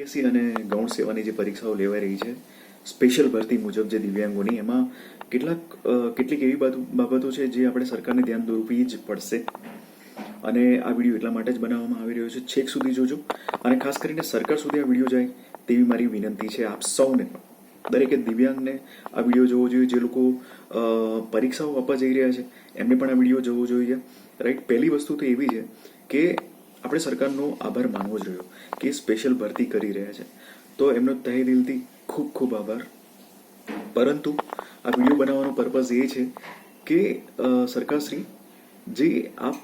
PSC અને ગૌણ સેવાની જે પરીક્ષાઓ લેવાઈ રહી છે, સ્પેશિયલ ભરતી મુજબ જે દિવ્યાંગોની, એમાં કેટલાક કેટલીક એવી બાબતો છે જે આપણે સરકારને ધ્યાન દોરવી જ પડશે. અને આ વીડિયો એટલા માટે જ બનાવવામાં આવી રહ્યો છે. છેક સુધી જોજો. અને ખાસ કરીને સરકાર સુધી આ વીડિયો જાય તેવી મારી વિનંતી છે આપ સૌને દરેકે દિવ્યાંગને આ વીડિયો જોવો જોઈએ. જે લોકો પરીક્ષાઓ આપવા જઈ રહ્યા છે, એમને પણ આ વીડિયો જોવો જોઈએ. રાઈટ? પહેલી વસ્તુ તો એવી છે કે આપણે સરકારનો આભાર માનવો જોઈએ કે સ્પેશિયલ ભરતી કરી રહ્યા છે. તો એમનો તહે દિલથી ખૂબ ખૂબ આભાર. પરંતુ આ વીડિયો બનાવવાનો પર્પઝ એ છે કે સરકારશ્રી, જે આપ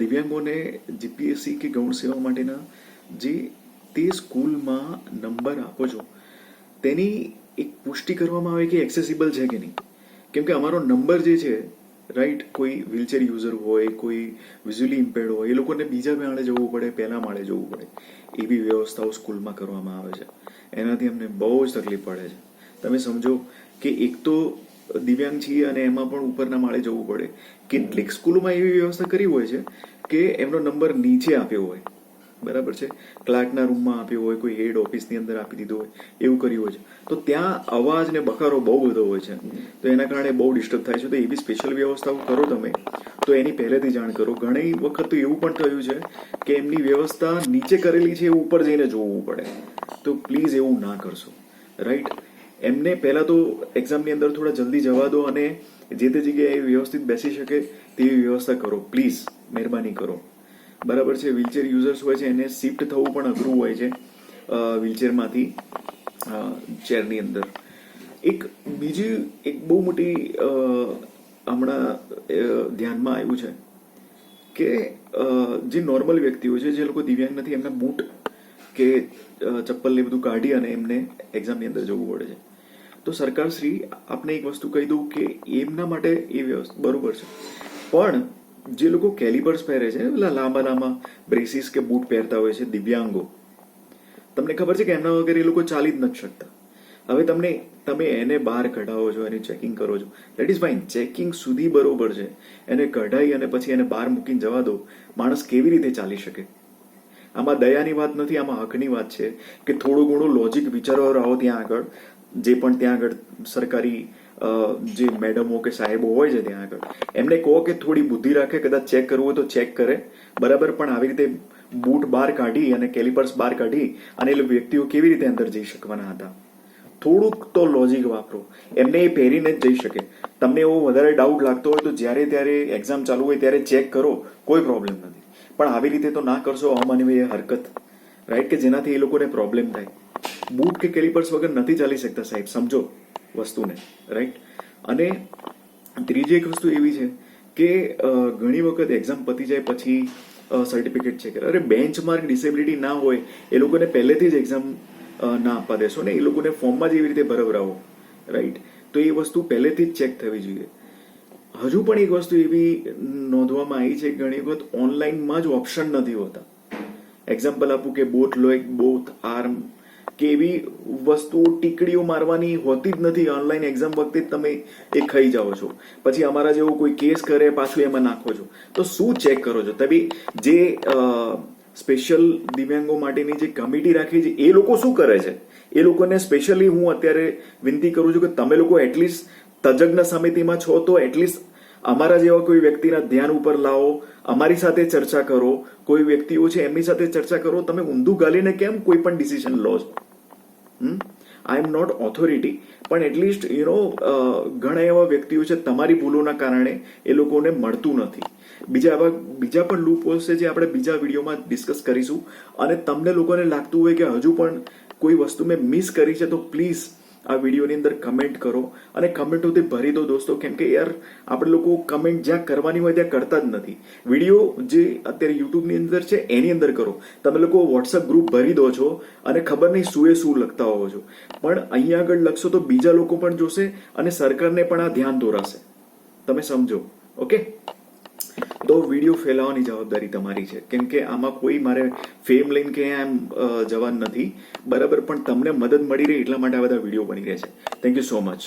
દિવ્યાંગોને જીપીએસસી કે ગૌણ સેવા માટેના જે તે સ્કૂલમાં નંબર આપો છો, તેની એક પુષ્ટિ કરવામાં આવે કે એક્સેસિબલ છે કે નહીં? કેમ કે અમારો નંબર જે છે રાઈટ? કોઈ વ્હીલચેર યુઝર હોય, કોઈ વિઝ્યુઅલી ઇમ્પેર્ડ હોય, એ લોકોને બીજા માળે જવું પડે પહેલા માળે જવું પડે. એવી વ્યવસ્થાઓ સ્કૂલમાં કરવામાં આવે છે. એનાથી અમને બહુ જ તકલીફ પડે છે. તમે સમજો કે એક તો દિવ્યાંગ છીએ અને એમાં પણ ઉપરના માળે જવું પડે. કેટલીક સ્કૂલોમાં એવી વ્યવસ્થા કરી હોય છે કે એમનો નંબર નીચે આપ્યો હોય. બરાબર છે? ક્લાર્કના રૂમમાં આપ્યો હોય, કોઈ હેડ ઓફિસની અંદર આપી દીધો હોય, એવું કર્યું હોય છે. તો ત્યાં અવાજ ને બખારો બહુ બધો હોય છે. તો એના કારણે બહુ ડિસ્ટર્બ થાય છે. તો એવી સ્પેશિયલ વ્યવસ્થાઓ કરો તમે. તો એની પહેલેથી જાણ કરો. ઘણી વખત તો એવું પણ થયું છે કે એમની વ્યવસ્થા નીચે કરેલી છે એ ઉપર જઈને જોવું પડે. તો પ્લીઝ એવું ના કરશો. રાઈટ એમને પહેલાં તો એક્ઝામની અંદર થોડા જલ્દી જવા દો અને જે તે જગ્યાએ વ્યવસ્થિત બેસી શકે તેવી વ્યવસ્થા કરો. પ્લીઝ મહેરબાની કરો. બરાબર છે વ્હીલચેર યુઝર્સ હોય છે, એને શિફ્ટ થવું પણ અઘરું હોય છે વ્હીલચેરમાંથી ચેરની અંદર. એક બીજી, એક બહુ મોટી હમણાં ધ્યાનમાં આવ્યું છે કે જે નોર્મલ વ્યક્તિઓ છે, જે લોકો દિવ્યાંગ નથી, એમના બૂટ કે ચપ્પલ ને બધું કાઢી અને એમને એક્ઝામની અંદર જવું પડે છે. તો સરકાર શ્રી આપને એક વસ્તુ કહી દઉં કે, એમના માટે એ વ્યવસ્થા બરોબર છે. પણ જે લોકો કેલિબર્સ પહેરે છે પેલા લાંબા લાંબા બ્રેસીસ કે બૂટ પહેરતા હોય છે, દિવ્યાંગો. તમને ખબર છે કે એમના વગર એ લોકો ચાલી જ નથી શકતા. હવે તમને, તમે એને બહાર કઢાવો છો, એની ચેકિંગ કરો છો દેટ ઇઝ ફાઇન ચેકિંગ સુધી બરોબર છે. એને કઢાઈ અને પછી એને બહાર મૂકીને જવા દો. માણસ કેવી રીતે ચાલી શકે? આમાં દયાની વાત નથી, આમાં હકની વાત છે કે થોડું ઘણું લોજિક વિચારો રહો ત્યાં આગળ, જે પણ ત્યાં આગળ સરકારી જે મેડમો કે સાહેબો હોય છે ત્યાં આગળ, એમને કહો કે થોડી બુદ્ધિ રાખે, કદાચ ચેક કરવું હોય તો ચેક કરે. બરાબર, પણ આવી રીતે બૂટ બહાર કાઢી અને કેલિપર્સ બહાર કાઢી અને એ વ્યક્તિઓ કેવી રીતે અંદર જઈ શકવાના હતા? થોડુંક તો લોજિક વાપરો. એમને એ પહેરીને જ જઈ શકે. તમને એવો વધારે ડાઉટ લાગતો હોય તો જ્યારે ત્યારે એક્ઝામ ચાલુ હોય ત્યારે ચેક કરો. કોઈ પ્રોબ્લેમ નથી. પણ આવી રીતે તો ના કરશો, અમાનવીય હરકત. રાઈટ કે જેનાથી એ લોકોને પ્રોબ્લેમ થાય. બૂટ કે કેલિપર્સ વગર નથી ચાલી શકતા સાહેબ, સમજો. વસ્તુને રાઈટ અને ત્રીજી એક વસ્તુ એવી છે કે ઘણી વખત એક્ઝામ પતી જાય પછી સર્ટિફિકેટ છે કે અરે બેન્ચમાર્ક ડિસેબિલિટી ના હોય, એ લોકોને પહેલેથી જ એક્ઝામ ના આપવા દેશો ને, એ લોકોને ફોર્મમાં જ એવી રીતે ભરવરાવો રાઈટ તો એ વસ્તુ પહેલેથી જ ચેક થવી જોઈએ. હજુ પણ એક વસ્તુ એવી નોંધવામાં આવી છે ઘણી વખત ઓનલાઈનમાં જ ઓપ્શન નથી હોતા. એક્ઝામ્પલ આપું કે બોથ લોઇક બોથ આર્મ કે એવી વસ્તુઓ ટીકડીઓ મારવાની હોતી જ નથી ઓનલાઈન એક્ઝામ વખતે તમે એ ખાઈ જાઓ છો. પછી અમારા જેવો કોઈ કેસ કરે, પાછું એમાં નાખો છો. તો શું ચેક કરો છો? તમે જે સ્પેશિયલ દિવ્યાંગો માટેની જે કમિટી રાખી છે, એ લોકો શું કરે છે? એ લોકોને સ્પેશિયલી હું અત્યારે વિનંતી કરું છું કે તમે લોકો એટલીસ્ટ તજજ્ઞ સમિતિમાં છો તો એટલીસ્ટ અમારા જેવા કોઈ વ્યક્તિના ધ્યાન ઉપર લાવો, અમારી સાથે ચર્ચા કરો. કોઈ વ્યક્તિઓ છે એમની સાથે ચર્ચા કરો. તમે ઊંધું ગાલીને કેમ કોઈ પણ ડિસિઝન લો છો? આઈ એમ નોટ ઓથોરિટી પણ એટલીસ્ટ યુ નો ઘણા એવા વ્યક્તિઓ છે, તમારી ભૂલોના કારણે એ લોકોને મળતું નથી. બીજા એવા, બીજા પણ લૂપ છે જે આપણે બીજા વિડીયોમાં ડિસ્કસ કરીશું. અને તમને લોકોને લાગતું હોય કે હજુ પણ કોઈ વસ્તુ મેં મિસ કરી છે, તો પ્લીઝ આ વિડીયોની અંદર કમેન્ટ કરો અને કમેન્ટોથી ભરી દો દોસ્તો, કેમ કે યાર આપણે લોકો કમેન્ટ જ્યાં કરવાની હોય ત્યાં કરતા જ નથી. વીડિયો જે અત્યારે યુટ્યુબની અંદર છે, એની અંદર કરો. તમે લોકો વોટ્સઅપ ગ્રુપ ભરી દો છો અને ખબર નહીં શું એ શું લખતા હોવો છો. પણ અહીંયા આગળ લખશો તો બીજા લોકો પણ જોશે અને સરકારને પણ આ ધ્યાન દોરાશે. તમે સમજો ઓકે તો વીડિયો ફેલાવવાની જવાબદારી તમારી છે. કેમ કે આમાં કોઈ મારે ફેમ લઈને કે એમ જવાનું નથી. બરાબર, પણ તમને મદદ મળી રહે એટલા માટે આ બધા વીડિયો બની રહ્યા છે. Thank you so much